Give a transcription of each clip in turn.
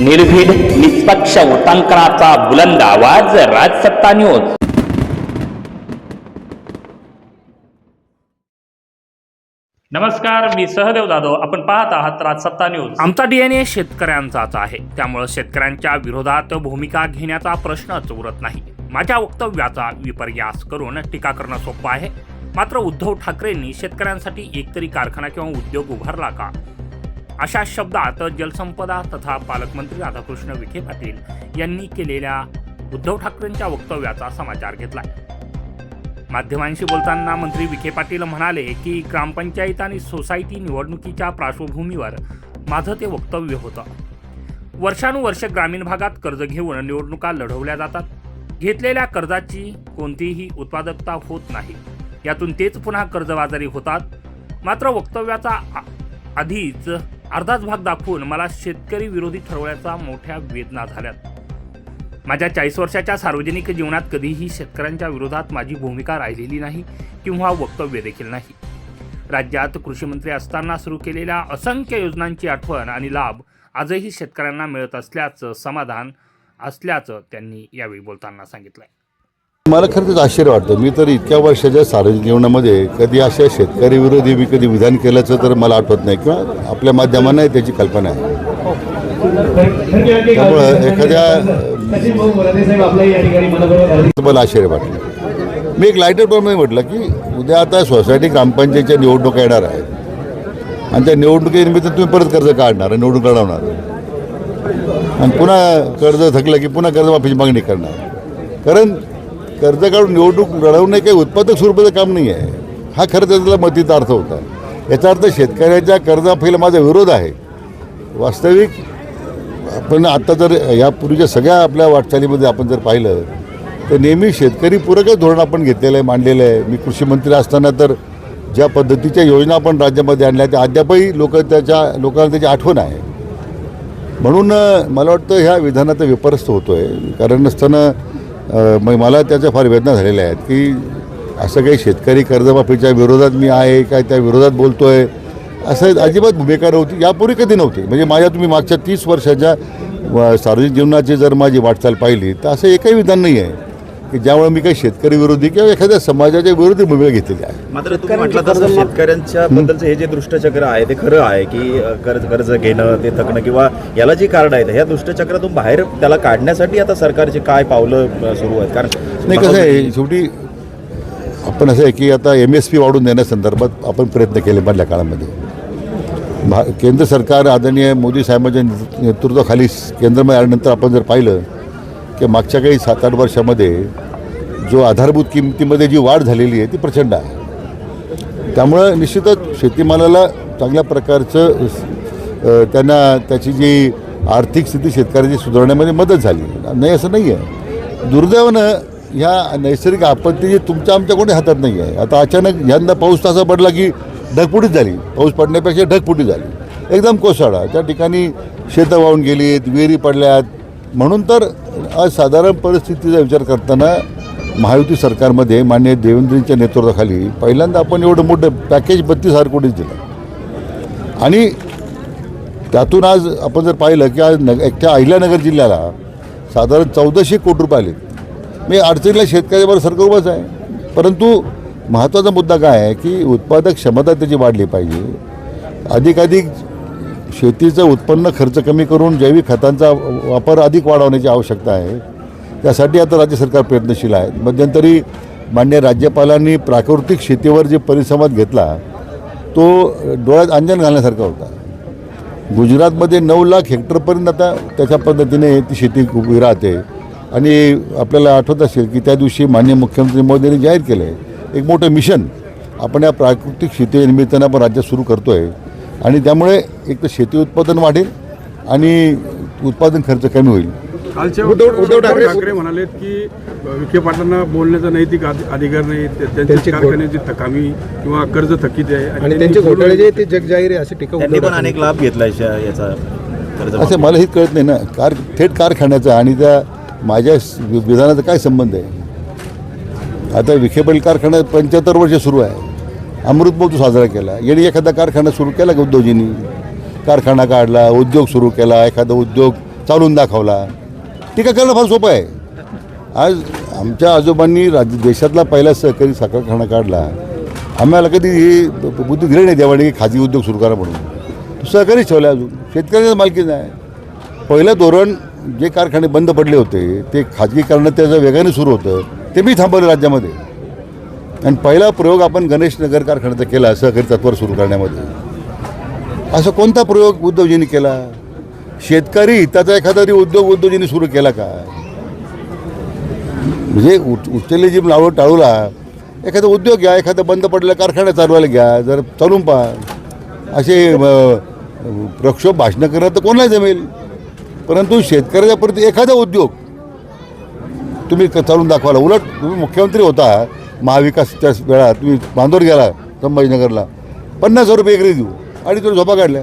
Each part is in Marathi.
निर्भीड निष्पक्ष उटांकनाचा बुलंद आवाज राजसत्ता न्यूज. नमस्कार मी सहदेव जाधव. आपण पाहत आहात राजसत्ता न्यूज. आमचा डीएनए शेतकऱ्यांचाच आहे. त्यामुळे शेतकऱ्यांच्या विरोधात भूमिका घेण्याचा प्रश्नच उरत नाही. माझ्या वक्तव्याचा विपर्यास करून टीका करणं सोपं आहे. मात्र उद्धव ठाकरेंनी शेतकऱ्यांसाठी एकतरी कारखाना किंवा उद्योग उभारला का? अशा शब्दात जलसंपदा तथा पालकमंत्री राधाकृष्ण विखे पाटील यांनी केलेल्या उद्धव ठाकरेंच्या वक्तव्याचा समाचार घेतला माध्यमांशी बोलताना मंत्री विखे पाटील म्हणाले की ग्रामपंचायत आणि सोसायटी निवडणुकीच्या पार्श्वभूमीवर माझं ते वक्तव्य होतं. वर्षानुवर्ष ग्रामीण भागात कर्ज घेऊन निवडणुका लढवल्या जातात. घेतलेल्या कर्जाची कोणतीही उत्पादकता होत नाही. यातून तेच पुन्हा कर्जबाजारी होतात. मात्र वक्तव्याचा आ- आधीच अर्धाच भाग दाखवून मला शेतकरी विरोधी ठरवण्याचा मोठ्या वेदना झाल्यात. माझ्या चाळीस वर्षाच्या सार्वजनिक जीवनात कधीही शेतकऱ्यांच्या विरोधात माझी भूमिका राहिलेली नाही किंवा वक्तव्य देखील नाही. राज्यात कृषीमंत्री असताना सुरू केलेल्या असंख्य योजनांची आठवण आणि लाभ आजही शेतकऱ्यांना मिळत असल्याचं समाधान असल्याचं त्यांनी यावेळी बोलताना सांगितलंय. मला खरंच आश्चर्य वाटतं. मी तर इतक्या वर्षाच्या सार्वजनिक जीवनामध्ये कधी अशा शेतकरी विरोधी मी कधी विधान केल्याचं तर मला आठवत नाही किंवा आपल्या माध्यमांना त्याची कल्पना आहे. त्यामुळं एखाद्या मला आश्चर्य वाटलं. मी एक लायटर प्रमाणे म्हटलं की उद्या आता सोसायटी ग्रामपंचायतच्या निवडणुका येणार आहेत. आणि त्या निवडणुकीनिमित्त तुम्ही परत कर्ज काढणार आणि निवडणूक लढवणार आणि पुन्हा कर्ज थकलं की पुन्हा कर्जमाफीची मागणी करणार. कारण कर्ज काढून निवडणूक लढवणे काही उत्पादक स्वरूपाचं काम नाही आहे. हा खरं त्याचा मतीचा अर्थ होता. याचा अर्थ शेतकऱ्याच्या कर्जमाफीला माझा विरोध आहे. वास्तविक आपण आत्ता जर यापूर्वीच्या सगळ्या आपल्या वाटचालीमध्ये आपण जर पाहिलं तर नेहमी शेतकरी पूरकच धोरण आपण घेतलेलं आहे मांडलेलं आहे. मी कृषी मंत्री असताना तर ज्या पद्धतीच्या योजना आपण राज्यामध्ये आणल्या त्या अद्यापही लोक त्याच्या लोकांना त्याची आठवण आहे. म्हणून मला वाटतं ह्या विधानाचा विपरस्त होतो आहे कारण नसताना मग मला त्याच्या फार वेदना झालेल्या आहेत की असं काही शेतकरी कर्जमाफीच्या विरोधात मी आहे काय त्या विरोधात बोलतो आहे असं अजिबात भूमिका नव्हती यापूर्वी कधी नव्हती. म्हणजे माझ्या तुम्ही मागच्या तीस वर्षाच्या सार्वजनिक जीवनाची जर माझी वाटचाल पाहिली तर असं एकही विधान नाही आहे की ज्यामुळे मी काही शेतकरी विरोधी किंवा एखाद्या समाजाच्या विरोधी भूमिका घेतलेली आहे. मात्र तुम्ही म्हटलं तसं शेतकऱ्यांच्या बद्दलचं हे जे दुष्टचक्र आहे ते खरं आहे की कर्ज कर्ज घेणं ते थकणं किंवा याला जी कारण आहेत ह्या दुष्टचक्रातून बाहेर त्याला काढण्यासाठी आता सरकारची काय पावलं सुरू आहेत? कारण नाही कसं आहे शेवटी आपण असं आहे की आता एम एस पी वाढून देण्यासंदर्भात आपण प्रयत्न केले मधल्या काळामध्ये भा केंद्र सरकार आदरणीय मोदी साहेबांच्या नेतृ- नेतृत्वाखाली केंद्रामध्ये आल्यानंतर आपण जर पाहिलं की मागच्या काही सात आठ वर्षामध्ये जो आधारभूत किमतीमध्ये जी वाढ झालेली आहे ती प्रचंड आहे. त्यामुळं निश्चितच शेतीमालाला चांगल्या प्रकारचं त्यांना त्याची जी आर्थिक स्थिती शेतकऱ्याची सुधारण्यामध्ये मदत झाली. नाही असं नाही आहे. दुर्दैवानं ह्या नैसर्गिक आपत्ती जी तुमच्या आमच्या कोणी हातात नाही आहे. आता अचानक यंदा पाऊस तसा पडला की ढगफुटीच झाली. पाऊस पडण्यापेक्षा ढगफुटी झाली. एकदम कोसळा त्या ठिकाणी शेतं वाहून गेलीत विहिरी पडल्यात. म्हणून तर आज साधारण परिस्थितीचा विचार करताना महायुती सरकारमध्ये मान्य देवेंद्रजींच्या नेतृत्वाखाली पहिल्यांदा आपण एवढं मोठं पॅकेज बत्तीस हजार कोटीच दिलं. आणि त्यातून आज आपण जर पाहिलं की आज नग एकट्या अहिल्यानगर जिल्ह्याला साधारण चौदाशे कोटी रुपये आले. मी अडचणीला शेतकऱ्यावर सरकार उभाच आहे. परंतु महत्त्वाचा मुद्दा काय आहे की उत्पादक क्षमता त्याची वाढली पाहिजे. अधिकाधिक शेतीचं उत्पन्न खर्च कमी करून जैविक खतांचा वापर अधिक वाढवण्याची आवश्यकता आहे. त्यासाठी आता राज्य सरकार प्रयत्नशील आहे. मध्यंतरी मान्य राज्यपालांनी प्राकृतिक शेतीवर जे परिसंवाद घेतला तो डोळ्यात अंजन घालण्यासारखा होता. गुजरातमध्ये नऊ लाख हेक्टरपर्यंत आता त्याच्या पद्धतीने ती शेती उभी राहते. आणि आपल्याला आठवत असेल की त्या दिवशी मान्य मुख्यमंत्री मोदींनी जाहीर केलं आहे एक मोठं मिशन आपण या प्राकृतिक शेती निमित्तानं आपण राज्यात सुरू करतो आहे आणि त्यामुळे एक तर शेती उत्पादन वाढेल आणि उत्पादन खर्च कमी होईल. कालच्या उद्धव- ठाकरे- ठाकरे म्हणालेत की विखे पाटलांना बोलण्याचा नैतिक अधि- अधिकार नाही ते- त्यांच्या कारखान्याची थकामी किंवा कर्ज थकीत आहे. आणि त्यांचे घोटाळे जे आहे ते जगजाहीर आहे असं टीका त्यांनी पण अनेक लाभ घेतला याचा असं मला हे कळत नाही ना. कार थेट कारखान्याचा आणि त्या माझ्या विधानाचा काय संबंध आहे? आता विखेबल कारखाना पंच्याहत्तर वर्ष सुरू आहे. अमृतमहोत्सव साजरा केला. यांनी एखादा कारखाना सुरू केला का उद्योजींनी कारखाना काढला उद्योग सुरू केला एखादा उद्योग चालून दाखवला. टीका करणं फार सोपं आहे. आज आमच्या आजोबांनी राज्य देशातला पहिला सहकारी साखर कारखाना काढला. आम्हाला कधी ही बुद्धी दिली नाही देवाने की खाजगी उद्योग सुरू करा म्हणून. सहकारीच ठेवला अजून. शेतकऱ्याचं मालकी नाही पहिलं धोरण जे कारखाने बंद पडले होते ते खाजगीकरणं त्याचं वेगाने सुरू होतं ते मी थांबवलं राज्यामध्ये. आणि पहिला प्रयोग आपण गणेश नगर कारखान्याचा केला सहकारी तत्वर सुरू करण्यामध्ये. असं कोणता प्रयोग उद्धवजींनी केला? शेतकरी हिताचा एखादा तरी उद्योग उद्धवजींनी सुरू केला का? म्हणजे उच उचलले जी लावड टाळूला एखादा उद्योग घ्या एखादा बंद पडलेला कारखाना चालवायला घ्या जर चालून पहा. असे प्रक्षोभ भाषणं करणं तर कोणाला जमेल. परंतु शेतकऱ्याच्या प्रति एखादा उद्योग तुम्ही चालून दाखवाला उलट तुम्ही मुख्यमंत्री होता महाविकासच्या वेळा तुम्ही बांधवर गेला संभाजीनगरला. पन्नास हजार रुपये एकरी देऊ. अडीच वर्ष झोपा काढल्या.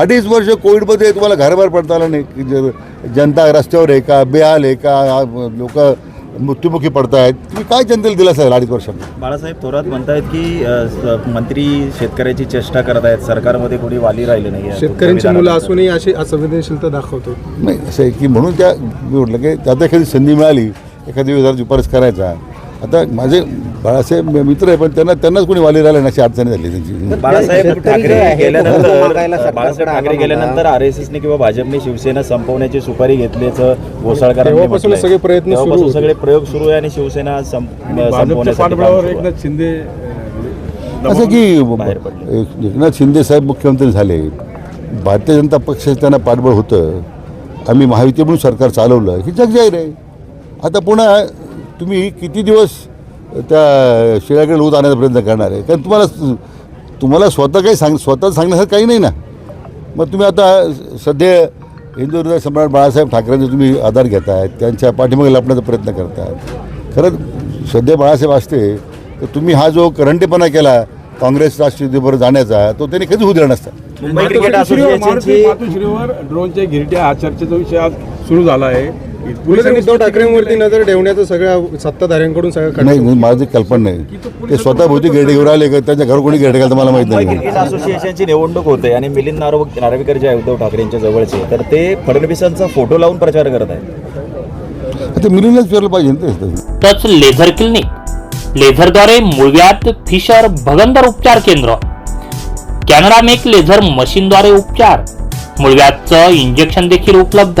अडीच वर्ष कोविडमध्ये तुम्हाला घराबाहेर पडता आलं नाही. जनता रस्त्यावर आहे का बेहाल आहे का लोक मृत्युमुखी पडतायत. तुम्ही काय जनतेला दिला असेल अडीच वर्षांनी? बाळासाहेब थोरात म्हणतायत की मंत्री शेतकऱ्याची चेष्टा करत आहेत सरकारमध्ये कोणी वाली राहिले नाही शेतकऱ्यांची मुलं असूनही अशी असंवेदनशीलता दाखवतो नाही असं आहे की म्हणून त्या मी म्हटलं की त्यात एखादी संधी मिळाली एखादी विधार शिफारस करायचा आता माझे बाळासाहेब मित्र आहे पण त्यांना त्यांनाच कोणी वाली राहिलं नाही अशी अडचणी झाली त्यांची बाळासाहेब ठाकरे गेल्यानंतर बाळासाहेब ठाकरे गेल्यानंतर आर एस एसने किंवा भाजपने शिवसेना संपवण्याची सुपारी घेतल्याचं घोसाळकरांनी. सगळे प्रयत्न. सगळे प्रयोग सुरू आहे आणि शिवसेना संपवण्यासाठी. एकनाथ शिंदे अ, असं की बाहेर पडले. एक- एकनाथ शिंदे साहेब मुख्यमंत्री झाले भारतीय जनता पक्षाचं त्यांना पाठबळ होतं आम्ही महायुती म्हणून सरकार चालवलं ही जगजाहीर आहे आता पुन्हा तुम्ही किती दिवस त्या शिळ्याकडे लूत आणण्याचा प्रयत्न करणार आहे? कारण तुम्हाला तुम्हाला स्वतः काही सांग स्वतः सांगण्यासारखं काही नाही ना. मग तुम्ही आता सध्या हिंदू हृदय सम्राट बाळासाहेब ठाकरेंचा तुम्ही आधार घेतायत त्यांच्या पाठीमागे लपण्याचा प्रयत्न करतायत. खरंच सध्या बाळासाहेब असते तर तुम्ही हा जो करंटेपणा केला काँग्रेस राष्ट्रवादीबरोबर जाण्याचा तो त्यांनी कधीच होऊ दिला नसता. मुंबई क्रिकेट मातोश्रीवर- असोसिएशनची मातोश्रीवर ड्रोनच्या गिरट्या हा चर्चेचा विषय आज सुरू झाला आहे. उद्धव ठाकरेंवरती नजर ठेवण्याचं सगळ्या सत्ताधाऱ्यांकडून सगळं नाही माझी कल्पना नाही ते स्वतः भोवती गेडे घेऊन आले का? त्यांच्या घर कोणी गेडे घालतं मला माहीत नाही. असोसिएशनची निवडणूक होते आणि मिलिंद नार्व नार्वेकर जे आहे उद्धव ठाकरेंच्या जवळचे तर ते फडणवीसांचा फोटो लावून प्रचार करत आहेत. ते मिलिंदच फिरलं पाहिजे टच लेझर क्लिनिक लेझरद्वारे मूळव्याध फिशर भगंदर उपचार केंद्र. कॅनडा मेक लेझर मशीनद्वारे उपचार. मूळव्याधचं इंजेक्शन देखील उपलब्ध.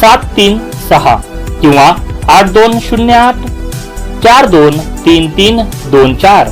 सात तीन सहा किंवा आठ दोन शून्य आठ चार दोन तीन तीन दोन चार.